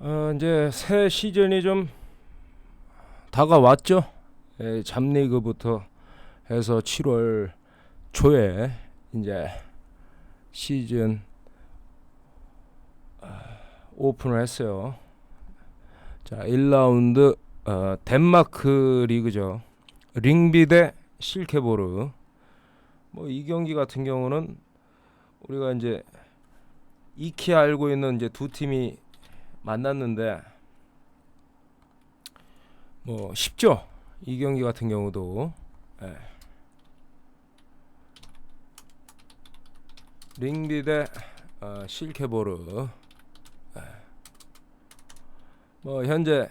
어, 이제 새 시즌이 좀 다가왔죠. 예, 잡리그부터 해서 7월 초에 이제 시즌 아, 오픈을 했어요. 자, 1라운드 어, 덴마크 리그죠. 링비 대 실케보르. 뭐 이 경기 같은 경우는 우리가 이제 익히 알고 있는 이제 두 팀이 만났는데 뭐 쉽죠. 이 경기 같은 경우도 예. 링비 대 어, 실케보르 예. 뭐 현재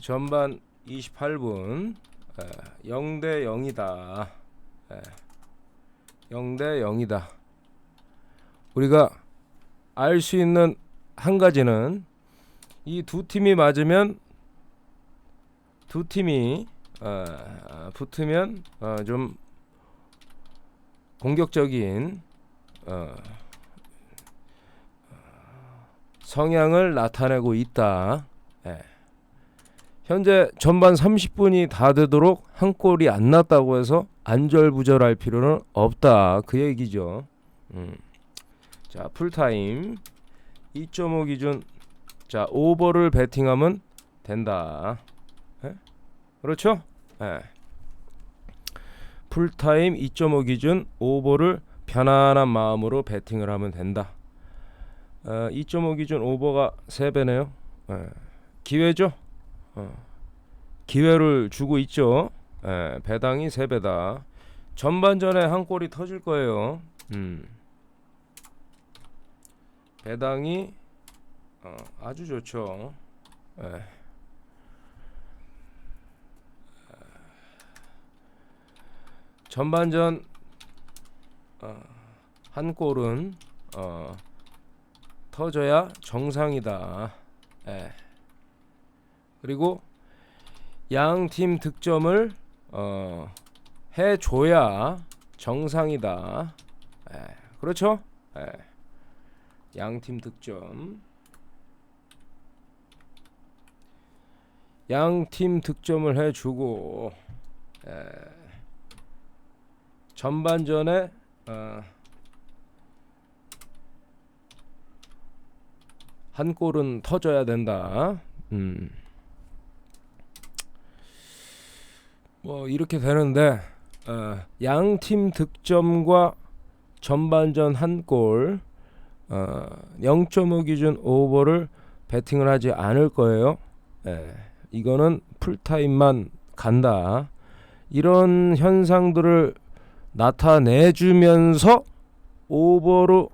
전반 28분 예, 0대 0이다. 예. 0대 0이다. 우리가 알 수 있는 한 가지는 이 두 팀이 맞으면 두 팀이 어, 어, 붙으면 어, 좀 공격적인 어, 성향을 나타내고 있다. 예. 현재 전반 30분이 다 되도록 한 골이 안 났다고 해서 안절부절할 필요는 없다. 그 얘기죠. 음. 자, 풀타임 2.5 기준 자, 오버를 베팅하면 된다. 예? 그렇죠? 예. 풀타임 2.5 기준 오버를 편안한 마음으로 베팅을 하면 된다. 어, 2.5 기준 오버가 3배네요. 예. 기회죠? 어. 기회를 주고 있죠. 예, 배당이 3배다. 전반전에 한 골이 터질 거예요. 음. 배당이 어, 아주 좋죠. 예. 전반전 어, 한 골은 어, 터져야 정상이다. 예. 그리고 양 팀 득점을 어, 해줘야 정상이다. 예. 그렇죠? 예. 양팀 득점. 양팀 득점을 해주고 에, 전반전에 어, 한 골은 터져야 된다. 음. 뭐 이렇게 되는데 어, 양팀 득점과 전반전 한 골, 어, 0.5 기준 오버를 베팅을 하지 않을 거예요. 예. 이거는 풀타임만 간다. 이런 현상들을 나타내주면서 오버로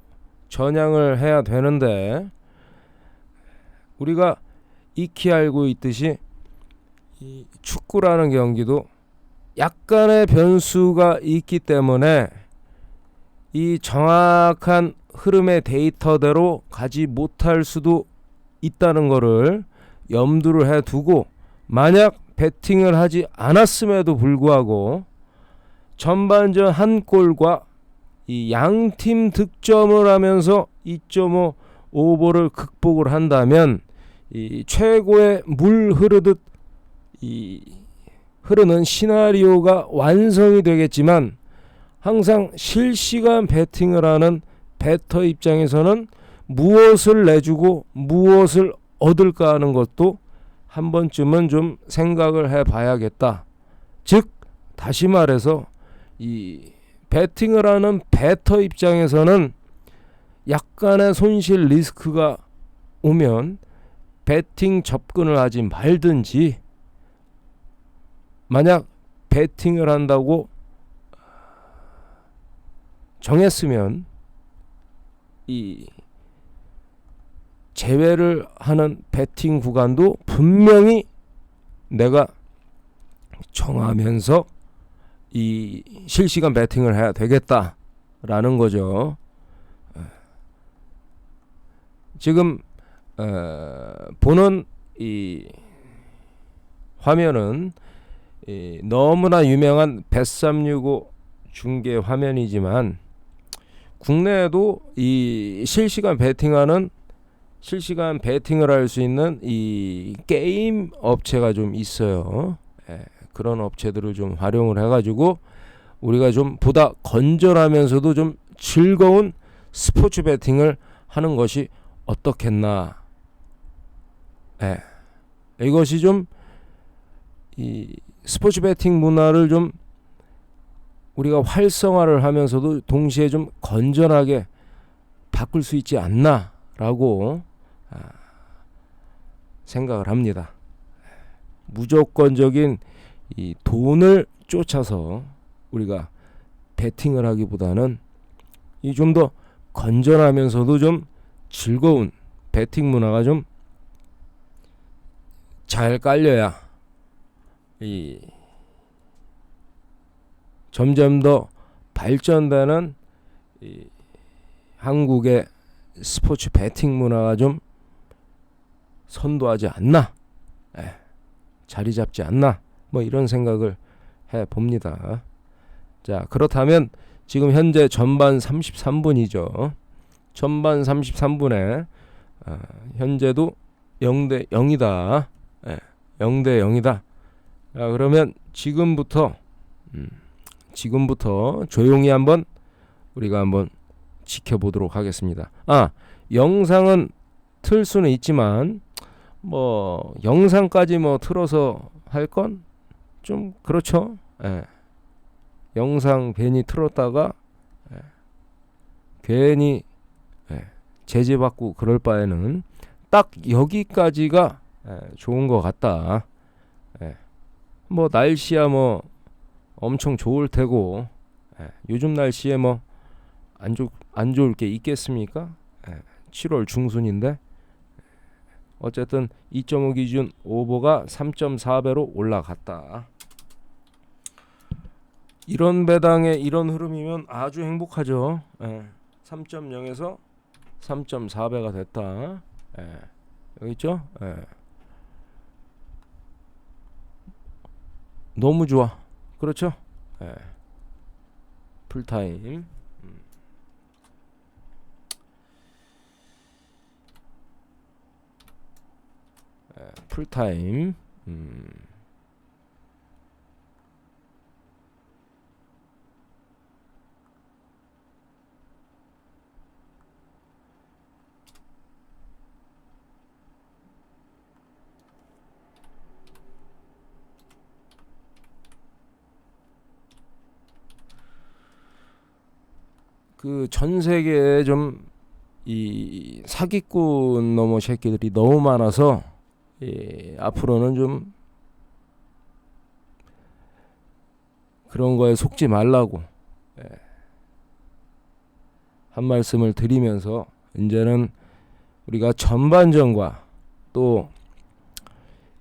전향을 해야 되는데 우리가 익히 알고 있듯이 이 축구라는 경기도 약간의 변수가 있기 때문에 이 정확한 흐름의 데이터대로 가지 못할 수도 있다는 것을 염두를 해 두고 만약 배팅을 하지 않았음에도 불구하고 전반전 한 골과 이 양팀 득점을 하면서 2.5 오버를 극복을 한다면 이 최고의 물 흐르듯 이 흐르는 시나리오가 완성이 되겠지만 항상 실시간 배팅을 하는 배터 입장에서는 무엇을 내주고 무엇을 얻을까 하는 것도 한 번쯤은 좀 생각을 해 봐야겠다. 즉, 다시 말해서 이 배팅을 하는 배터 입장에서는 약간의 손실 리스크가 오면 배팅 접근을 하지 말든지 만약 배팅을 한다고 정했으면 이 제외를 하는 배팅 구간도 분명히 내가 정하면서 이 실시간 배팅을 해야 되겠다라는 거죠. 지금 어, 보는 이 화면은 이 너무나 유명한 뱃365 중계 화면이지만 국내에도 이 실시간 배팅하는 실시간 배팅을 할 수 있는 이 게임 업체가 좀 있어요. 예, 그런 업체들을 좀 활용을 해가지고 우리가 좀 보다 건전하면서도 좀 즐거운 스포츠 배팅을 하는 것이 어떻겠나. 예, 이것이 좀 이 스포츠 배팅 문화를 좀 우리가 활성화를 하면서도 동시에 좀 건전하게 바꿀 수 있지 않나라고 아, 생각을 합니다. 무조건적인 이 돈을 쫓아서 우리가 배팅을 하기보다는 이 좀 더 건전하면서도 좀 즐거운 배팅 문화가 좀 잘 깔려야 이 점점 더 발전되는 이 한국의 스포츠 배팅 문화가 좀 선도하지 않나, 예, 자리 잡지 않나, 뭐 이런 생각을 해 봅니다. 자, 그렇다면 지금 현재 전반 33분이죠. 전반 33분에 아, 현재도 0대 0이다. 예, 0대 0이다. 자, 그러면 지금부터 음, 지금부터 조용히 한번 우리가 한번 지켜보도록 하겠습니다. 아, 영상은 틀 수는 있지만 뭐 영상까지 뭐 틀어서 할 건 좀 그렇죠. 예. 영상 괜히 틀었다가 예. 괜히 예. 제재받고 그럴 바에는 딱 여기까지가 예. 좋은 것 같다. 예. 뭐 날씨야 뭐 엄청 좋을 테고 예. 요즘 날씨에 뭐 안 좋, 안 좋을 게 있겠습니까? 예. 7월 중순인데 어쨌든 2.5 기준 오버가 3.4배로 올라갔다. 이런 배당에 이런 흐름이면 아주 행복하죠. 예. 3.0에서 3.4배가 됐다. 예. 여기 있죠? 예. 너무 좋아. 그렇죠? 예. 풀타임. 음. 예, 풀타임. 음. 그 전 세계에 좀 이 사기꾼 놈의 새끼들이 너무 많아서 예, 앞으로는 좀 그런 거에 속지 말라고 예, 한 말씀을 드리면서 이제는 우리가 전반전과 또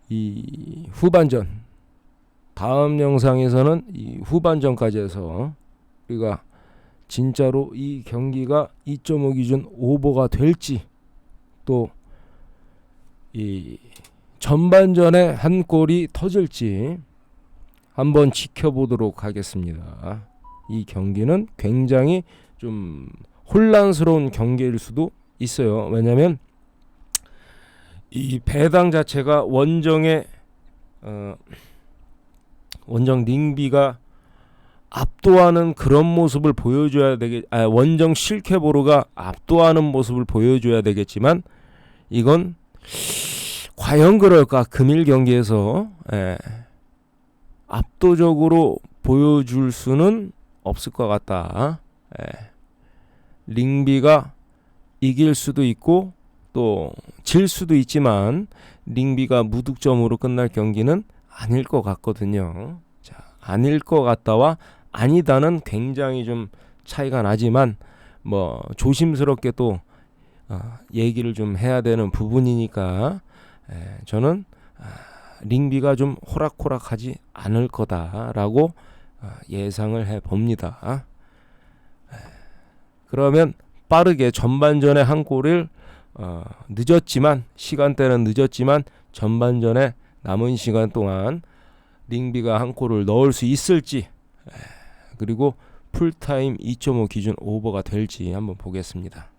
이 후반전 다음 영상에서는 이 후반전까지 해서 우리가 진짜로 이 경기가 2.5 기준 오버가 될지 또 이 전반전에 한 골이 터질지 한번 지켜보도록 하겠습니다. 이 경기는 굉장히 좀 혼란스러운 경기일 수도 있어요. 왜냐하면 이 배당 자체가 원정의 어, 원정 닝비가 압도하는 그런 모습을 보여줘야 되겠. 아, 원정 실케보르가 압도하는 모습을 보여줘야 되겠지만 이건 과연 그럴까 금일 경기에서 예, 압도적으로 보여줄 수는 없을 것 같다. 예. 링비가 이길 수도 있고 또 질 수도 있지만 링비가 무득점으로 끝날 경기는 아닐 것 같거든요. 자, 아닐 것 같다와 아니다는 굉장히 좀 차이가 나지만 뭐 조심스럽게 또 어, 얘기를 좀 해야 되는 부분이니까 에, 저는 아, 링비가 좀 호락호락하지 않을 거다라고 어, 예상을 해 봅니다. 에, 그러면 빠르게 전반전에 한 골을 어, 늦었지만 시간대는 늦었지만 전반전에 남은 시간 동안 링비가 한 골을 넣을 수 있을지 에, 그리고 풀타임 2.5 기준 오버가 될지 한번 보겠습니다.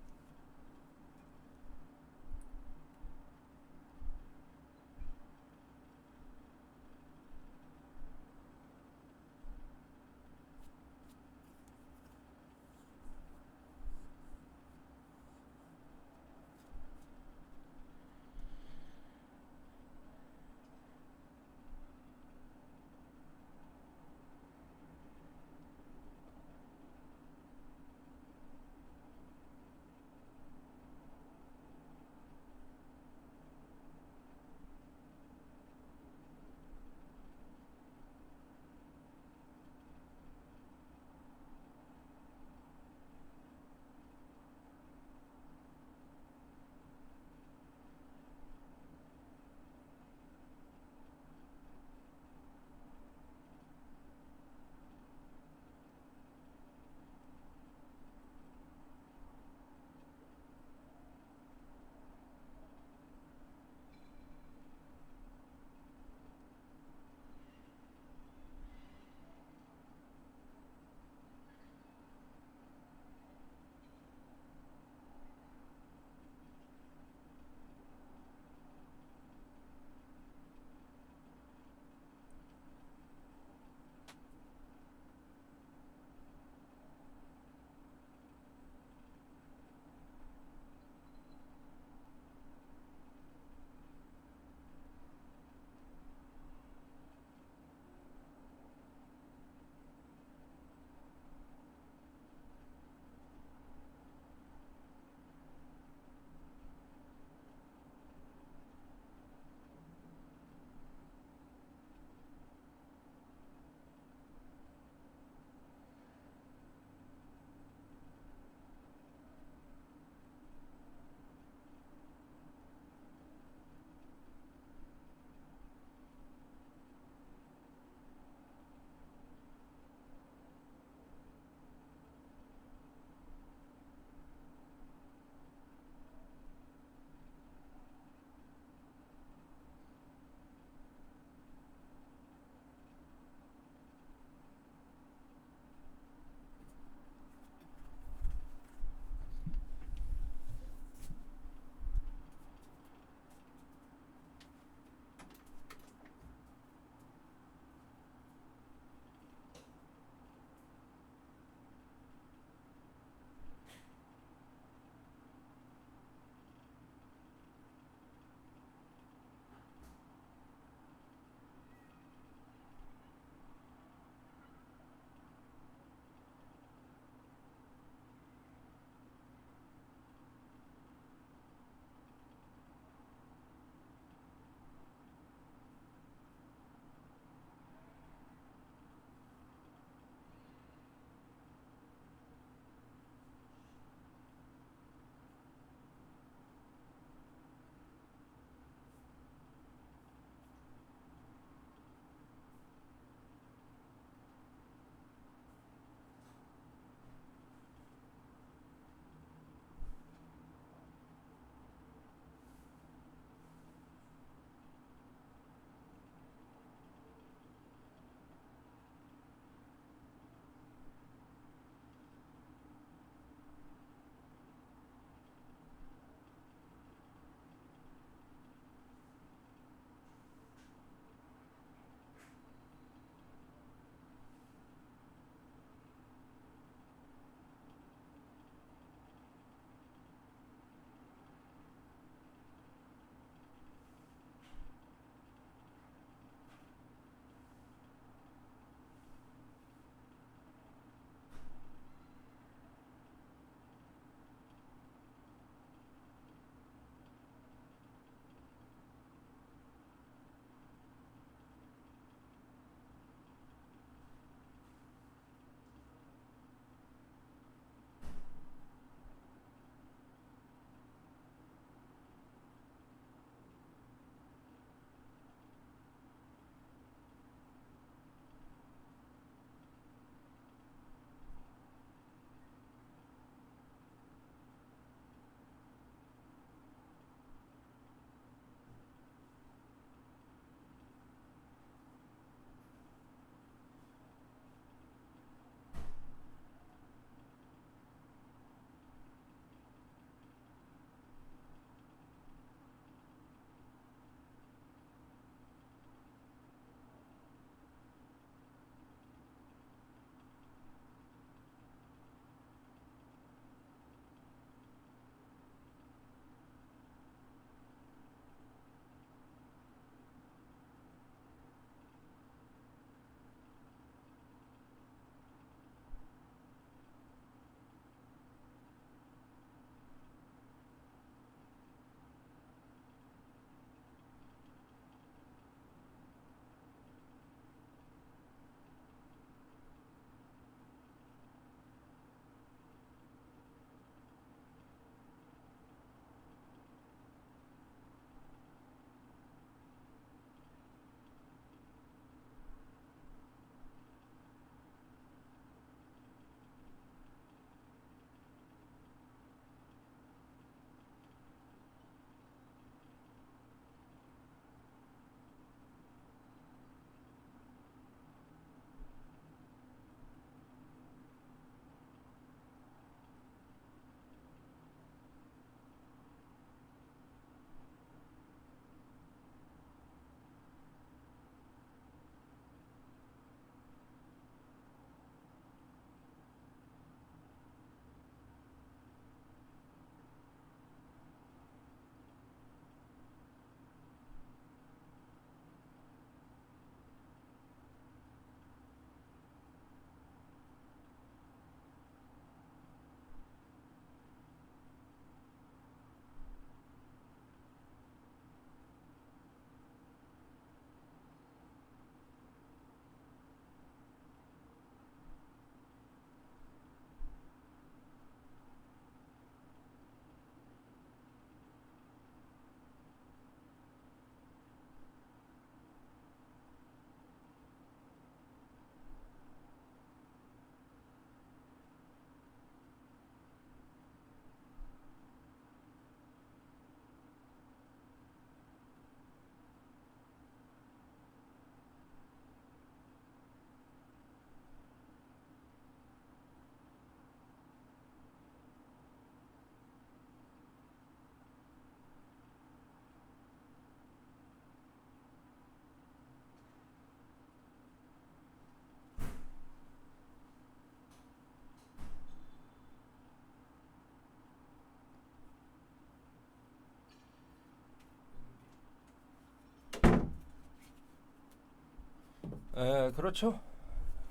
에, 그렇죠.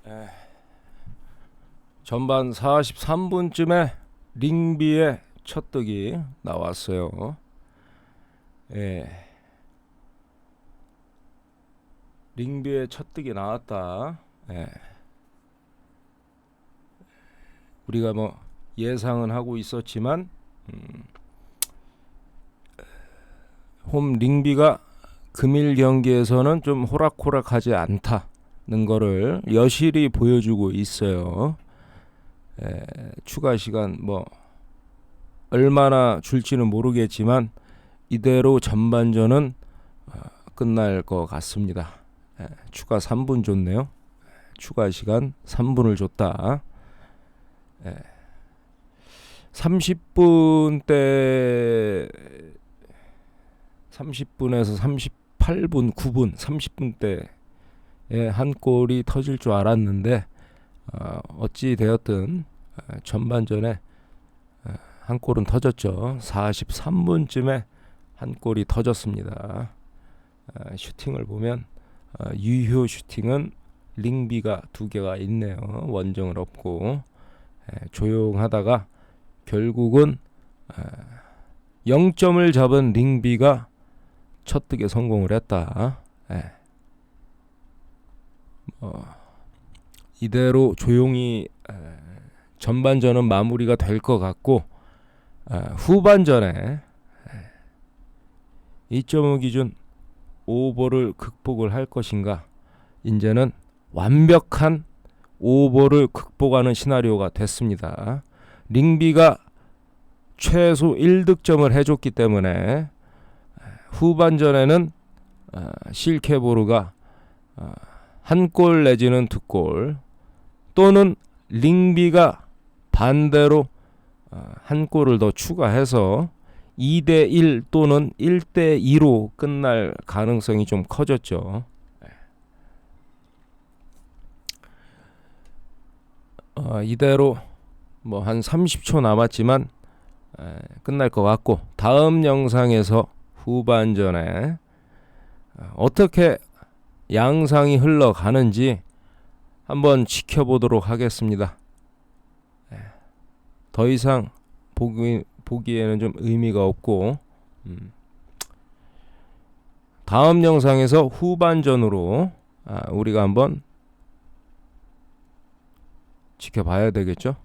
에. 전반 43분쯤에 링비의 첫 득이 나왔어요. 예. 링비의 첫 득이 나왔다. 예. 우리가 뭐 예상은 하고 있었지만 음, 홈 링비가 금일 경기에서는 좀 호락호락하지 않다 는 거를 여실히 보여주고 있어요. 에, 추가 시간 뭐 얼마나 줄지는 모르겠지만 이대로 전반전은 어, 끝날 것 같습니다. 에, 추가 3분 줬네요. 추가 시간 3분을 줬다. 에, 30분 때 30분에서 38분, 9분, 30분 때에 한 골이 터질 줄 알았는데 어, 어찌 되었든 어, 전반전에 어, 한 골은 터졌죠. 43분쯤에 한 골이 터졌습니다. 어, 슈팅을 보면 어, 유효 슈팅은 링비가 두 개가 있네요. 원정을 얻고 에, 조용하다가 결국은 어, 0점을 잡은 링비가 첫 득에 성공을 했다. 예. 뭐 이대로 조용히 에, 전반전은 마무리가 될 것 같고 에, 후반전에 2.5 기준 오버를 극복을 할 것인가 이제는 완벽한 오버를 극복하는 시나리오가 됐습니다. 링비가 최소 1득점을 해줬기 때문에 후반전에는 어, 실케보르가 어, 한 골 내지는 두 골 또는 링비가 반대로 어, 한 골을 더 추가해서 2대 1 또는 1대 2로 끝날 가능성이 좀 커졌죠. 어, 이대로 뭐 한 30초 남았지만 에, 끝날 것 같고 다음 영상에서 후반전에 어, 어떻게 양상이 흘러가는지 한번 지켜보도록 하겠습니다. 예. 더 이상 보기, 보기에는 좀 의미가 없고 음. 다음 영상에서 후반전으로 아, 우리가 한번 지켜봐야 되겠죠.